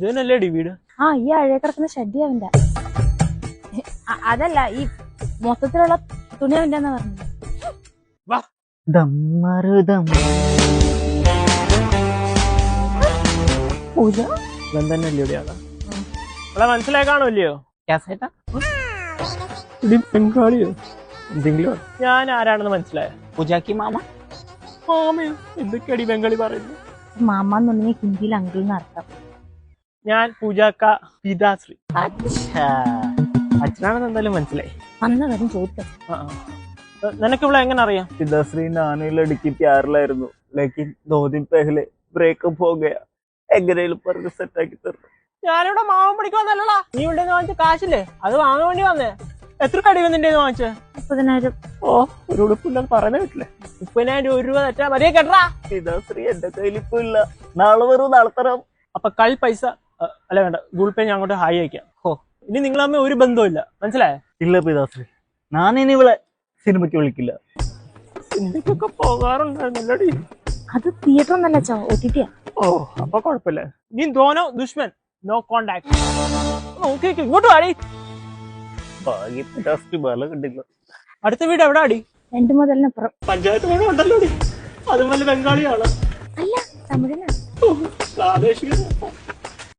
ഇത് തന്നെയല്ലേടി വീട്? ആ ഈ അഴയെ കിടക്കുന്ന ഷഡ്ഡി അവന്റെ. അതല്ല ഈ മൊത്തത്തിലുള്ള തുണി അവന്റെ എന്നാ പറഞ്ഞത്? ദമ്മറുദം പൂജ ഇവൻ തന്നെയല്ലേ ഇവിടെയാണ് അവളെ മനസ്സിലായി കാണുമല്ലയോ? ക്യാസേട്ടാ. ഇടി ബംഗാളിയോ എന്തെങ്കിലും ഞാൻ ആരാണെന്ന് മനസ്സിലായ? പൂജാക്കി മാമ. മാമയോ? എന്തൊക്കെയാടി ബംഗാളി പറയുന്നു മാമ എന്നുണ്ടെങ്കിൽ ഹിന്ദിയിൽ അങ്കിൾ എന്ന് അർത്ഥം. ഞാൻ പൂജാക്ക പിതാശ്രീ. അച്ഛനാണെന്ന് എന്തായാലും മനസ്സിലായി. അന്ന കാര്യം ചോദിക്കാം. നിനക്ക് ഇവിടെ എങ്ങനെ അറിയാം? പിതാശ്രീ നാനുള്ള ലടുക്കി ആറിലായിരുന്നു ലേക്കിൻ ധോതി പെഹലെ ബ്രേക്കപ്പ് പോകുകയാ എങ്ങനെയും പറഞ്ഞ് സെറ്റാക്കി തരണം. ഞാനിവിടെ മാവൻ നല്ല നീ ഇവിടെ വാങ്ങിച്ച കാശില്ലേ? അത് വാങ്ങാൻ വേണ്ടി വന്നേ. എത്ര കടി വന്നിട്ടേന്ന് വാങ്ങിച്ചത് മുപ്പതിനായിരം. ഓ ഒരു ഉടുപ്പില്ല പറഞ്ഞ വീട്ടിൽ മുപ്പതിനായിരം രൂപ ഒരു രൂപ തെറ്റാ. മതിയെ കേട്ടാ പിതാശ്രീ എന്റെ കയ്യിൽ ഇപ്പൊ ഇല്ല. നാളെ വരും നാളെ തരാം. അപ്പൊ കൈ പൈസ അല്ല വേണ്ട. ഗൂഗിൾ പേ ഞാൻ അങ്ങോട്ട് ഹായ് അയക്കാം ഓ ഇനി നിങ്ങൾ തമ്മിൽ ഒരു ബന്ധമില്ല മനസ്സിലായേ? ഇല്ല പിതാശ്രീ. ഞാൻ ഇനി ഇവളെ സിനിമയ്ക്ക് വിളിക്കില്ല. സിനിമയ്ക്കൊക്കെ പോകാറുണ്ടായിരുന്നല്ലോടി അത് തിയേറ്റർ ഒന്നല്ല ചോ ഒ ഓ അപ്പൊ കുഴപ്പമില്ല നീ ധോനോ ദുഷ്മൻ നോ കോണ്ടാക്ട് നോക്കി ഇങ്ങോട്ട് വാടി ഭാഗ്യം പിതാശ്രീ ബല കണ്ടില്ല. അടുത്ത വീട് എവിടെ അടി രണ്ടു മുതലിനപ്പുറം. പഞ്ചായത്ത് വീട് ഉണ്ടല്ലോ അതുപോലെ ബംഗാളിയാണ്. അല്ല തമിഴനാ പ്രാദേശിക.